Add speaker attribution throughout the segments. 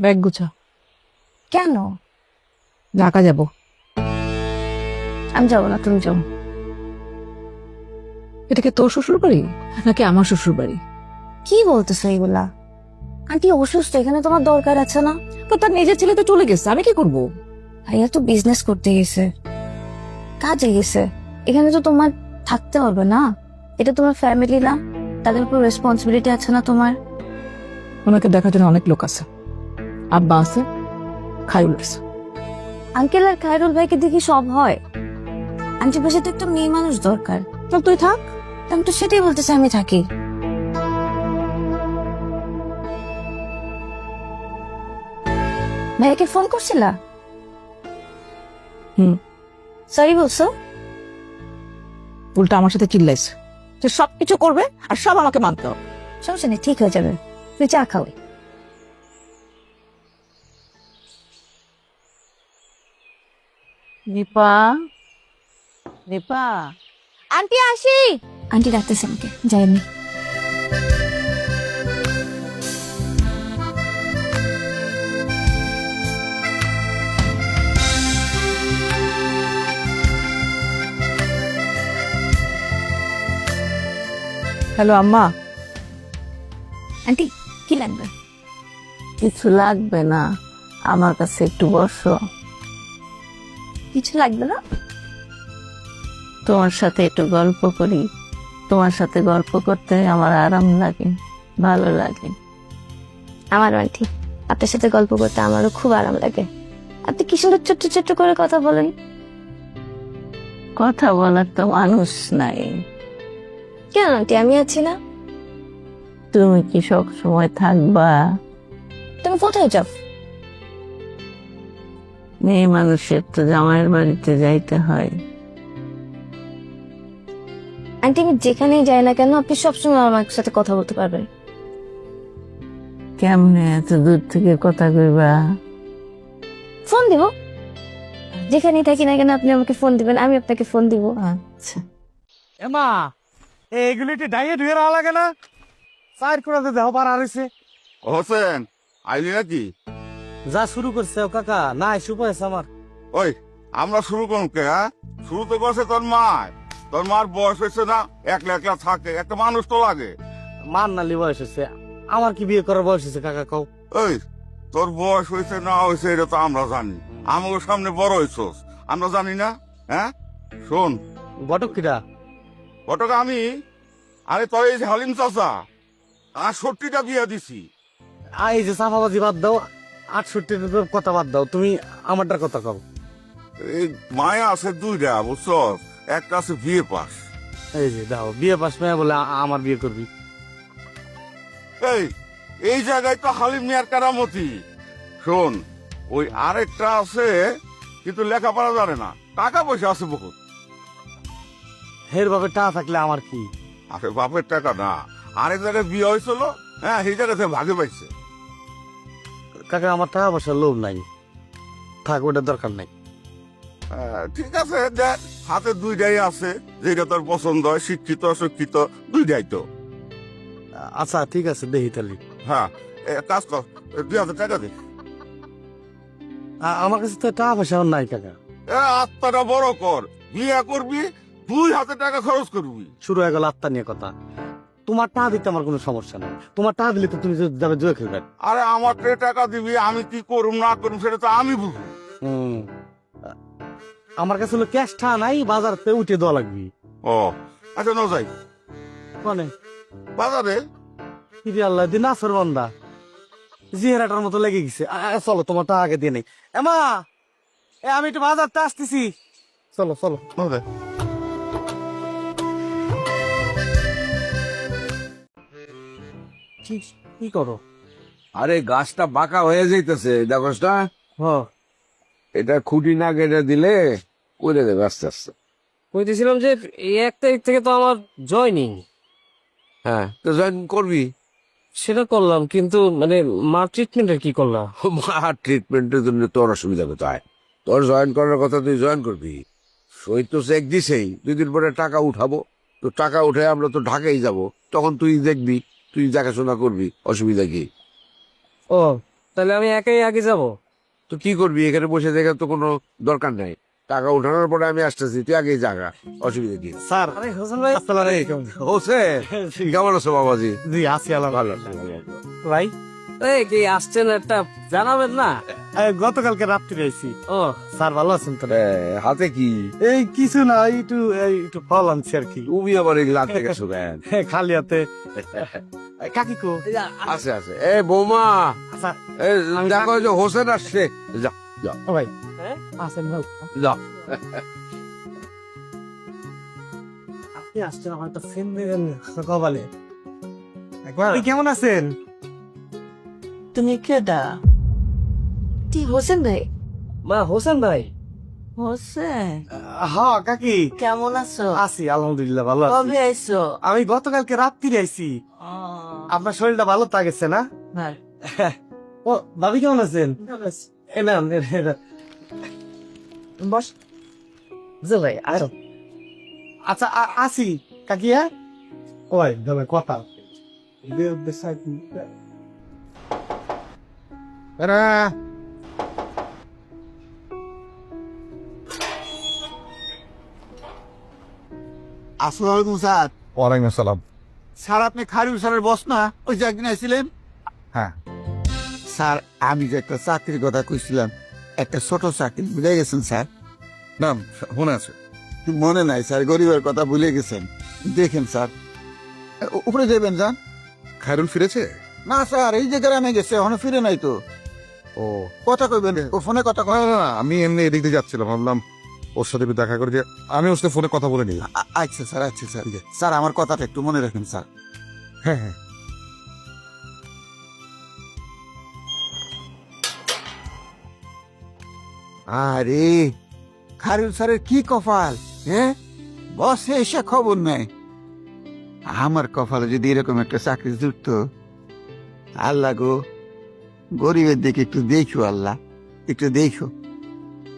Speaker 1: Bag গুছা।
Speaker 2: কেন?
Speaker 1: ঢাকা যাব।
Speaker 2: আমি যাব না তুমি যাও।
Speaker 1: এটা কি তোর শ্বশুর বাড়ি নাকি আমার শ্বশুর বাড়ি
Speaker 2: কি বলতেছো এগুলা? আন্টি অসুস্থ এখানে তোমার দরকার আছে না?
Speaker 1: তো তার নিজের ছেলে তো চলে গেছে আমি কি করব?
Speaker 2: ভাইয়া তো বিজনেস করতে গেছে। কাজে গেছে। এখানে তো তোমার থাকতে হবে না। এটা তোমার ফ্যামিলি না। তাদের উপর রেসপন্সিবিলিটি আছে না তোমার?
Speaker 1: ওনাকে দেখার জন্য অনেক লোক আছে। আব্বা আছে খাইউল আছে
Speaker 2: আঙ্কেল আর খায়রুল ভাইকে দেখি সব হয়। আন্টির পাশে তো একটা মেয়ে মানুষ দরকার।
Speaker 1: চল তুই থাক।
Speaker 2: আমি তো সেটাই বলতেছি আমি থাকি। ভাইয়াকে ফোন করছিলা?
Speaker 1: হুম।
Speaker 2: সরি বলছো?
Speaker 1: উল্টা আমার সাথে চিল্লাইছে। সে সবকিছু করবে আর সব আমাকে মানতে হবে।
Speaker 2: সমস্যা নেই ঠিক হয়ে যাবে। তুই চা খাওয়াই
Speaker 3: নিপা নিপা
Speaker 2: আন্টি আসি। আন্টি ডাকতেছে আমাকে যাই আমি
Speaker 1: হ্যালো আম্মা।
Speaker 2: আন্টি কি লাগবে?
Speaker 3: কিছু লাগবে না। আমার কাছে একটু বসো।
Speaker 2: কিছু লাগবে না?
Speaker 3: তোমার সাথে একটু গল্প করি। তোমার সাথে গল্প করতে আমার আরাম লাগে ভালো লাগে।
Speaker 2: আমার আন্টি আপনার সাথে গল্প করতে আমারও খুব আরাম লাগে। আপনি কি সুন্দর ছোট্ট ছোট্ট করে কথা বলেন?
Speaker 3: কথা বলার তো মানুষ নাই।
Speaker 2: কেন আন্টি আমি আছি না।
Speaker 3: তুমি কি সব সময় থাকবা?
Speaker 2: তুমি কোথায় যাও?
Speaker 3: মেয়ে মানুষের তো জামাইয়ের বাড়িতে যাইতে হয়।
Speaker 2: আন্টি আমি যেখানেই যাই না কেন আপনি সবসময় আমার সাথে কথা বলতে পারবেন।
Speaker 3: কেমনে এত দূর থেকে কথা কইবা?
Speaker 2: ফোন দিব। যেখানেই থাকি না কেন আপনি আমাকে ফোন দিবেন আমি আপনাকে ফোন দিব।
Speaker 3: আচ্ছা।
Speaker 4: এমা এইগুলি একটু ডাইয়ে ধুয়ে রাখা লাগে না? সাইড করে দেহ পার আরেছে
Speaker 5: হোসেন আইলি নাকি?
Speaker 4: যা শুরু করছে ও কাকা না শুভ হয়েছে আমার।
Speaker 5: ওই আমরা শুরু করুন কে হ্যাঁ? শুরু তো করছে তোর মায়। তোর মার বয়স হয়েছে না একলা একলা থাকে একটা মানুষ তো লাগে।
Speaker 4: মান নালি বয়স হয়েছে আমার কি বিয়ে করার বয়স হয়েছে কাকা কও?
Speaker 5: ওই তোর বয়স হয়েছে না হয়েছে এটা তো আমরা জানি। আমাকে সামনে বড় হয়েছস আমরা জানি না হ্যাঁ? শোন।
Speaker 4: বটক কিরা
Speaker 5: বটক আমি? আরে তোর এই যে হালিম চাচা আটষট্টিটা বিয়ে দিছি।
Speaker 4: আ, এই যে চাপাবাজি বাদ দাও আটষট্টির কথা বাদ দাও তুমি আমারটার কথা কও।
Speaker 5: এই মায়া আছে দুইটা বুঝছস একটা আছে বিয়ে পাস।
Speaker 4: এই যে দাও বিয়ে পাস মেয়ে বলে আমার বিয়ে করবি।
Speaker 5: এই এই জায়গায় তো হালিম মিয়ার কারামতি। শোন ওই আরেকটা আছে কিন্তু লেখাপড়া জানে না। টাকা পয়সা আছে বহুত।
Speaker 4: হের ভাবে টা থাকলে আমার কি?
Speaker 5: আরে বাপের টাকা না। আরেক জায়গায় বিয়ে হয়েছিল হ্যাঁ সেই জায়গা থেকে ভাগে পাইছে।
Speaker 4: কাকা আমার টাকা পয়সার লোভ নাই। থাক ওটা দরকার নাই।
Speaker 5: হ্যাঁ, ঠিক আছে দেখ হাতে দুইটাই আছে যেটা তোর পছন্দ হয় শিক্ষিত অশিক্ষিত দুইটাই তো।
Speaker 4: আচ্ছা ঠিক আছে দেখি তাহলে।
Speaker 5: হ্যাঁ কাজ কর দুই হাজার টাকা দে।
Speaker 4: আমার কাছে তো টাকা পয়সা নাই কাকা।
Speaker 5: এ, আত্মাটা বড় কর বিয়ে করবি দুই হাতে টাকা খরচ করবি।
Speaker 4: শুরু হয়ে গেল আত্মা নিয়ে কথা। তোমার টাকা দিতে আমার কোনো সমস্যা নেই। তোমার টাকা দিলে তো তুমি যাবে জুয়ে খেলবে।
Speaker 5: আরে আমার যে টাকা দিবি আমি কি করুম না করুম সেটা তো আমি বুঝব।
Speaker 4: হুম। আমার কাছে হলো ক্যাশ টাকা নাই বাজারতে উঠে দেওয়া লাগবে।
Speaker 5: ও আচ্ছা ন যাই।
Speaker 4: মানে
Speaker 5: বাজারে?
Speaker 4: ইরে আল্লাহ দিন আসর বন্দা। জিহেরাটার মতো লেগে গেছে। চলো তোমার টাকা আগে দিয়ে নেই। এমা এ আমি একটু বাজারতে আসতেছি। চলো চলো।
Speaker 5: ন যাই।
Speaker 4: কি কি করো?
Speaker 6: আরে গাছটা বাঁকা হয়ে যাইতেছে দেখোস না
Speaker 4: হ
Speaker 6: এটা খুঁটি না কেটে দিলে করে দেবে আস্তে আস্তে।
Speaker 7: কইতেছিলাম যে এই এক তারিখ থেকে তো আমার জয়নিং।
Speaker 6: হ্যাঁ তো জয়েন করবি?
Speaker 7: সেটা করলাম কিন্তু মানে মার ট্রিটমেন্টের কি করলাম
Speaker 6: মার ট্রিটমেন্টের জন্য তোর অসুবিধা কোথায়? তোর জয়েন করার কথা তুই জয়েন করবি? সই তো চেক দিছেই দুই দিন পরে টাকা উঠাবো। তো টাকা উঠে আমরা তো ঢাকাই যাব তখন তুই দেখবি। তুই দেখাশোনা করবি অসুবিধা কি?
Speaker 7: ও তাহলে আমি একাই আগে যাব।
Speaker 6: তো কি করবি? এখানে বসে দেখার তো কোনো দরকার নাই। টাকা উঠানোর পরে আমি আসতেছি তুই আগে জাগা অসুবিধা কি?
Speaker 4: স্যার
Speaker 7: আরে হোসেন ভাই
Speaker 4: আসসালামু আলাইকুম।
Speaker 6: হোসেন কেমন আছো বাবাজি?
Speaker 4: জি আছি আল্লাহ
Speaker 6: ভালো। আছি,
Speaker 4: ভাই
Speaker 7: এই কি আসছেন একটা জানাবেন না?
Speaker 4: গতকালকে রাত্রি আইছি
Speaker 7: ও।
Speaker 4: স্যার ভালো আছেন তো?
Speaker 6: হাতে কি?
Speaker 4: এই কিছু না একটু একটু ফল আনছি আর কি।
Speaker 6: তুমি আবার এগুলো আনতে গেছো কেন?
Speaker 4: খালি হাতে। এই, কাকিকো
Speaker 6: আছে আছে। এ বৌমা! দেখো যে হোসেন আসছে। যা
Speaker 4: ও ভাই? আসেন ভাই।
Speaker 6: যা।
Speaker 4: আপনি আসছেন আমার ফেন দেবেন কপালে। আপনি কেমন আছেন?
Speaker 3: তুমি কেডা
Speaker 2: তি হোসেন ভাই।
Speaker 7: মা হোসেন ভাই।
Speaker 3: হোসেন?
Speaker 4: হ্যাঁ কাকি।
Speaker 3: কেমন আছো?
Speaker 4: আছি আলহামদুলিল্লাহ ভালো আছি।
Speaker 3: কবে আইছো?
Speaker 4: আমি গতকালকে রাত্রি আইছি। আপনার শরীরটা ভালো তা গেছে না? ও ভাবি কেমন আছেন? এ না বস। ভাই আর। আচ্ছা আসি কাকিয়া ওই ধরে কথা।
Speaker 8: আসসালামু আলাইকুম স্যার।
Speaker 9: ওয়ালাইকুম আসসালাম।
Speaker 8: স্যার আপনি খারিউল স্যারের বস না? ওই যে একদিন আসছিলেন
Speaker 9: হ্যাঁ।
Speaker 8: স্যার আমি যে একটা চাকরির কথা কইছিলাম একটা ছোট চাকরি ভুলে গেছেন স্যার?
Speaker 9: না মনে আছে।
Speaker 8: মনে নাই স্যার? গরিবের কথা ভুলে গেছেন। দেখেন স্যার। উপরে যাবেন যান।
Speaker 9: খায়রুল ফিরেছে?
Speaker 8: না স্যার এই যে গ্রামে গেছে এখনও ফিরে নাই তো।
Speaker 9: ও।
Speaker 8: কথা কইবেন? ও ফোনে কথা
Speaker 9: না
Speaker 8: কয়
Speaker 9: না, না, আমি এমনি এদিক দিয়ে যাচ্ছিলাম। ভাবলাম ওর সাথে একটু দেখা করে যে আমি ওর সাথে ফোনে কথা বলে নিই
Speaker 8: আ- আচ্ছা স্যার আচ্ছা স্যার। স্যার আমার কথাটা একটু মনে রাখেন স্যার।
Speaker 9: হ্যাঁ হ্যাঁ।
Speaker 8: আরে খারুল স্যারের কি কপাল হ্যাঁ? বসে এসে খবর নাই আমার কপালে যদি এরকম একটা চাকরি জুটতো আল্লাহ গো। গরিবের দিকে একটু দেখো আল্লাহ একটু দেখো।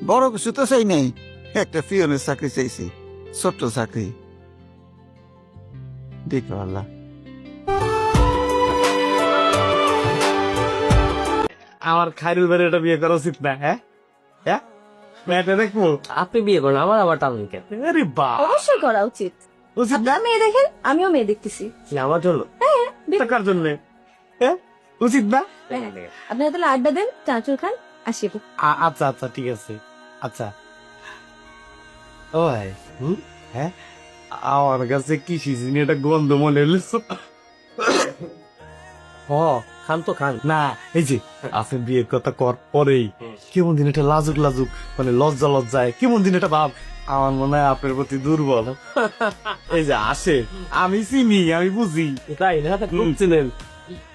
Speaker 8: বড় কিছু তো চাই নাই একটা পিয়নের চাকরি চাইছি ছোট্ট চাকরি। দেখো আল্লাহ।
Speaker 4: আমার খাইরুল ভাইয়ের এটা বিয়ে করা উচিত না হ্যাঁ? হ্যাঁ? মেয়েটা দেখব?
Speaker 7: আপনি বিয়ে করেন আমার আবার টানুন কেন?
Speaker 4: আরে বা।
Speaker 2: অবশ্যই করা উচিত।
Speaker 4: উচিত না?
Speaker 2: আপনারা মেয়ে দেখেন আমিও মেয়ে দেখতেছি।
Speaker 7: আমার জন্য?
Speaker 4: টাকার জন্য? হ্যাঁ? উচিত না?
Speaker 2: আপনারা তাহলে আড্ডা দেন চাঁচুর খান আসি
Speaker 4: আ- আচ্ছা আচ্ছা ঠিক আছে। আচ্ছা। ও ভাই হুম? হ্যাঁ? আমার কাছে কি সিজনি এটা গন্ধ মনে হলো।
Speaker 7: হ খান তো খান।
Speaker 4: না এই যে আপনি বিয়ের কথা কর পরেই। কেমন দিন এটা লাজুক লাজুক মানে লজ্জা লজ্জায় কেমন দিন এটা ভাব। আমার মনে হয় আপনার প্রতি দুর্বল। এই যে আসে আমি চিনি আমি বুঝি।
Speaker 7: তাই না? চিনেন।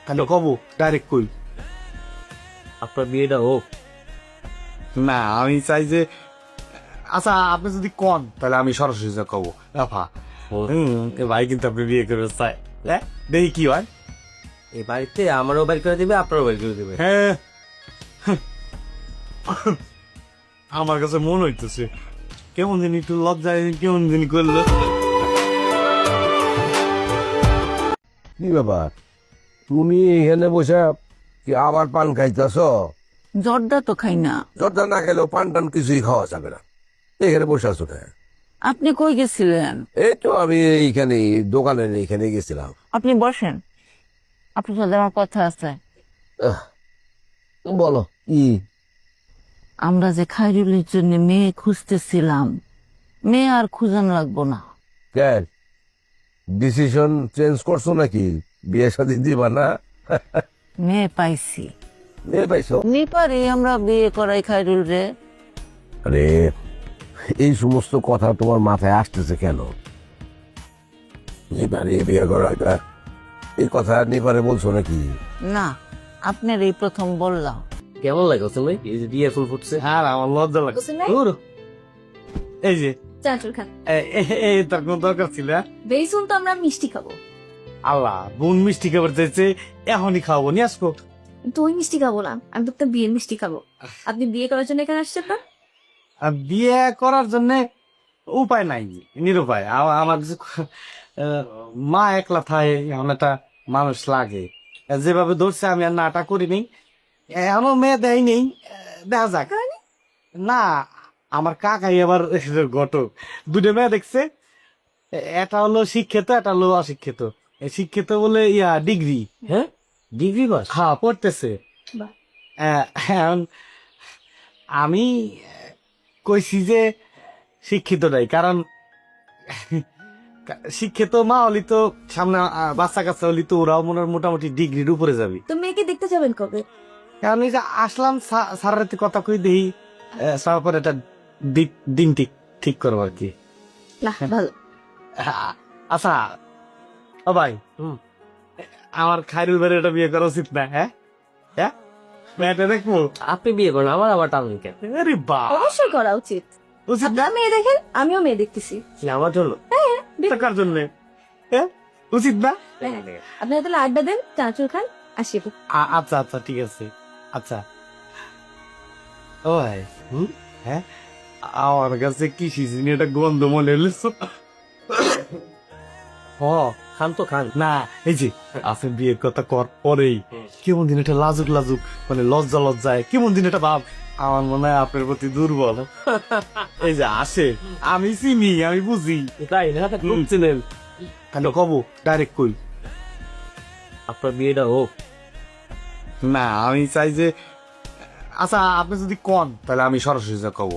Speaker 4: খালি কব ডাইরেক্ট কই
Speaker 7: আপনার বিয়েটা হোক
Speaker 4: না আমি চাই যে আচ্ছা আপনি যদি কন তাহলে আমি সরাসরি যা কব। রাফা। হুম এ ভাই কিন্তু আপনি বিয়ে করে চাই। হ্যাঁ? দেখি কি হয়।
Speaker 7: এই বাড়িতে আমারও বাড়ি করে দিবে আপনারও বাড়ি করে দিবে।
Speaker 4: হ্যাঁ। আমার কাছে মনে হইতেছে। কেমন দিন একটু লজ্জায় কেমন দিন করল।
Speaker 6: কি ব্যাপার? তুমি এখানে বসে কি আবার পান খাইতেছ?
Speaker 3: জর্দা তো খাই না।
Speaker 6: দরজা না খেলেও পান টান কিছুই খাওয়া যাবে না। এখানে বসে আছো কেন?
Speaker 3: আপনি কই গেছিলেন?
Speaker 6: এই তো আমি এইখানে দোকানে এইখানে গেছিলাম।
Speaker 3: আপনি বসেন। আপনার সাথে আমার কথা আছে।
Speaker 6: বলো কি?
Speaker 3: আমরা যে খাইরুলের জন্য মেয়ে খুঁজতেছিলাম মেয়ে আর খুঁজানো লাগবো না।
Speaker 6: কেন? ডিসিশন চেঞ্জ করছ নাকি? বিয়ে শাদী দিবা না?
Speaker 3: মেয়ে পাইছি।
Speaker 6: মেয়ে পাইছো?
Speaker 3: নিপারে আমরা বিয়ে করাই খাইরুল রে।
Speaker 6: আরে এই সমস্ত কথা তোমার মাথায় আসতেছে কেন? নিপারে বিয়ে করা এটা? এই কথা নিপারে বলছো নাকি?
Speaker 3: না আপনার এই প্রথম বললাম।
Speaker 7: কেমন লাগে ভাই? এই যে বিয়ে ফুল ফুটছে।
Speaker 4: হ্যাঁ আমার লজ্জা লাগে
Speaker 2: হোসেন ভাই।
Speaker 7: ধুর,
Speaker 4: এই যে।
Speaker 2: চাঁচুর খান।
Speaker 4: এ- এ- এই তার কোন দরকার ছিল হ্যাঁ?
Speaker 2: বেসুন তো আমরা মিষ্টি খাব।
Speaker 4: আল্লাহ বোন মিষ্টি খাবার চাইছে এখনই খাওয়াবো নিয়ে আসব।
Speaker 2: তো ওই মিষ্টি খাব না আমি তো আপনার বিয়ের মিষ্টি খাব। আপনি বিয়ে করার জন্য এখানে আসছেন না?
Speaker 4: আর বিয়ে করার জন্য উপায় নাই নিরুপায়। আ- আমার যে আহ, মা একলা থাকে এমন একটা মানুষ লাগে। যেভাবে ধরছে আমি আর নাটা করিনি এখনও মেয়ে দেয় নেই দেখা যাক। না আমার কাকাই আবার ঘটক। দুটো মেয়ে দেখছে এটা হলো শিক্ষিত এটা হলো অশিক্ষিত। শিক্ষিত বলে ইয়া ডিগ্রি।
Speaker 7: হ্যাঁ? Degree pass?
Speaker 4: হ্যাঁ পড়তেছে। এখন আমি কইছি যে শিক্ষিত নাই কারণ শিক্ষিত মা হলি তো সামনে বাচ্চা কাচ্চা হলি তো ওরাও মনে মোটামুটি ডিগ্রির উপরে যাবি।
Speaker 2: তো মেয়েকে দেখতে যাবেন কবে?
Speaker 4: কারণ এই যে আসলাম সা- স্যারের হাতে কথা কই দেই তারপর এটা দিন ঠিক ঠিক করব আর কি।
Speaker 2: না ভালো।
Speaker 4: আচ্ছা ও ভাই
Speaker 7: হুম।
Speaker 4: আমার খাইরুল ভাইয়ের এটা বিয়ে করা উচিত না হ্যাঁ? হ্যাঁ? মেয়েটা দেখব?
Speaker 7: আপনি বিয়ে করেন আমার আবার টানুন কেন?
Speaker 4: আরে বা।
Speaker 2: অবশ্যই করা উচিত।
Speaker 4: উচিত না?
Speaker 2: আপনারা মেয়ে দেখেন আমিও মেয়ে দেখতেছি।
Speaker 7: আমার জন্য?
Speaker 4: টাকার জন্য? হ্যাঁ? উচিত না?
Speaker 2: হ্যাঁ। আপনারা তাহলে আড্ডা দেন চানাচুর খান আসি
Speaker 4: আ- আচ্ছা আচ্ছা ঠিক আছে। আচ্ছা। ও ভাই হুম? হ্যাঁ? আমার কাছে কি সিজিনি একটা গন্ধ মনে হলো
Speaker 7: হ খান তো খান।
Speaker 4: না এই যে আপনি বিয়ের কথা কর পরেই। কেমন দিন এটা লাজুক লাজুক মানে লজ্জা লজ্জায় কেমন দিন এটা ভাব। আমার মনে হয় আপনার প্রতি দুর্বল। এই যে আসে। আমি চিনি আমি বুঝি।
Speaker 7: তাই না? চিনেন।
Speaker 4: তাহলে কব ডাইরেক্ট কই?
Speaker 7: আপনার বিয়েটা হোক।
Speaker 4: না আমি চাই যে আচ্ছা আপনি যদি কন তাহলে আমি সরাসরি যা কব।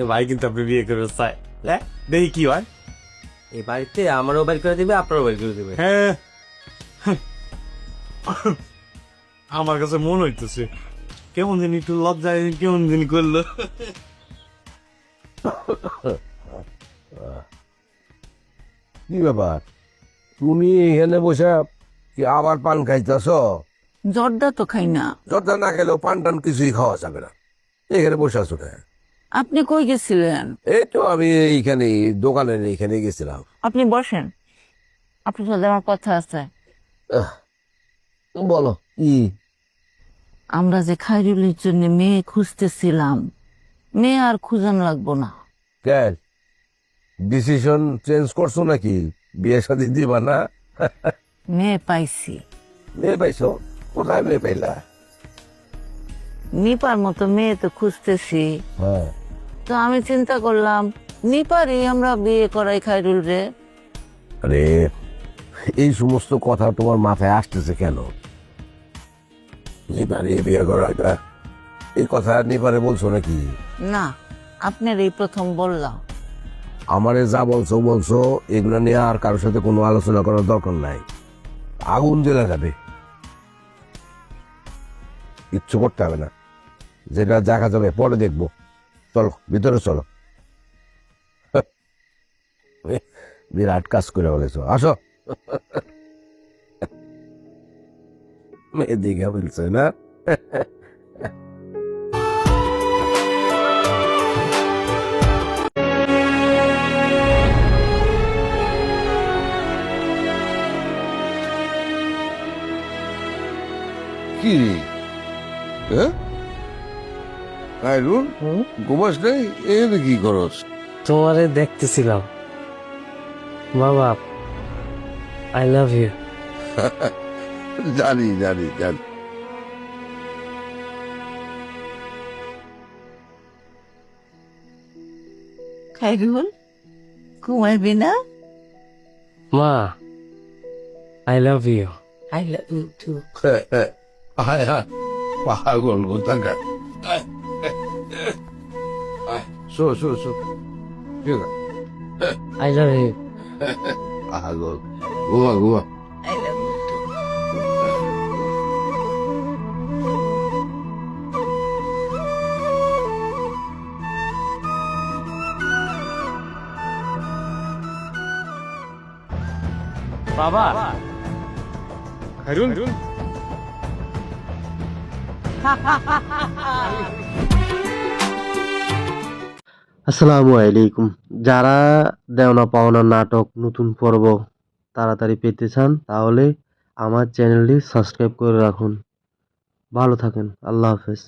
Speaker 4: এ ভাই কিন্তু আপনি বিয়ে করতে চাই। হ্যাঁ দেখি কি হয়।
Speaker 7: এই বাড়িতে আমারও বাড়ি করে দিবে আপনারও বাড়ি করে দিবে।
Speaker 4: হ্যাঁ। আমার কাছে মনে হইতেছে। কেমন দিন একটু লজ্জায় কেমন দিন করল।
Speaker 6: কি ব্যাপার? তুমি এখানে বসে কি আবার পান খাইতেছ?
Speaker 3: জর্দা তো খাই না।
Speaker 6: যত না খেলেও পান টান কিছুই খাওয়া যাবে না। এখানে বসে আছো?
Speaker 3: আপনি কই গেছিলেন?
Speaker 6: এই তো আমি এইখানে দোকানের এইখানে গেছিলাম।
Speaker 3: আপনি বসেন। আপনার সাথে আমার কথা আছে।
Speaker 6: বলো কি?
Speaker 3: আমরা যে খাইরুলের জন্য মেয়ে খুঁজতেছিলাম মেয়ে আর খুঁজান লাগবো না।
Speaker 6: কেন? ডিসিশন চেঞ্জ করছ নাকি? বিয়ে শাদী দিবা না?
Speaker 3: মেয়ে পাইছি।
Speaker 6: মেয়ে পাইছো? কোথায় মেয়ে পাইলা?
Speaker 3: নিপার মতো মেয়ে তো খুঁজতেছি।
Speaker 6: হ্যাঁ।
Speaker 3: তো আমি চিন্তা করলাম নিপারই আমরা বিয়ে করাই খাইরুল রে।
Speaker 6: আরে এই সমস্ত কথা তোমার মাথায় আসতেছে কেন? নিপারে বিয়ে করাইটা এই কথা নিপারে বলছো নাকি?
Speaker 3: না আপনার এই প্রথম বললাম।
Speaker 6: আমারে যা বলছো বলছো এগুলো নিয়ে আর কারোর সাথে কোনো আলোচনা করার দরকার নাই। আগুন জ্বেলা যাবে। কিচ্ছু করতে হবে না। যেটা দেখা যাবে, পরে দেখব। চলো, ভিতরে চলো। বিরাট কাজ করে বলেছ। আসো। এদিকে বলছে, না? কি? হ্যাঁ? আইরুন ঘুমাস নাই? এখানে কি করস?
Speaker 7: তোমারে দেখতেছিলাম। বাবা আই লাভ ইউ
Speaker 6: জানি জানি জানি।
Speaker 3: খাইরুল ঘুমাইবি না?
Speaker 7: মা I love you
Speaker 3: I love you too
Speaker 6: পাগল কোথাকার? শো শো show
Speaker 7: I love you
Speaker 3: love you too
Speaker 4: বাবা খাইরুল
Speaker 10: আসসালামু আলাইকুম। যারা দেওনা পাওনা নাটক নতুন পর্ব তাড়াতাড়ি পেতে চান, তাহলে আমার চ্যানেলটি সাবস্ক্রাইব করে রাখুন। ভালো থাকেন। আল্লাহ হাফেজ।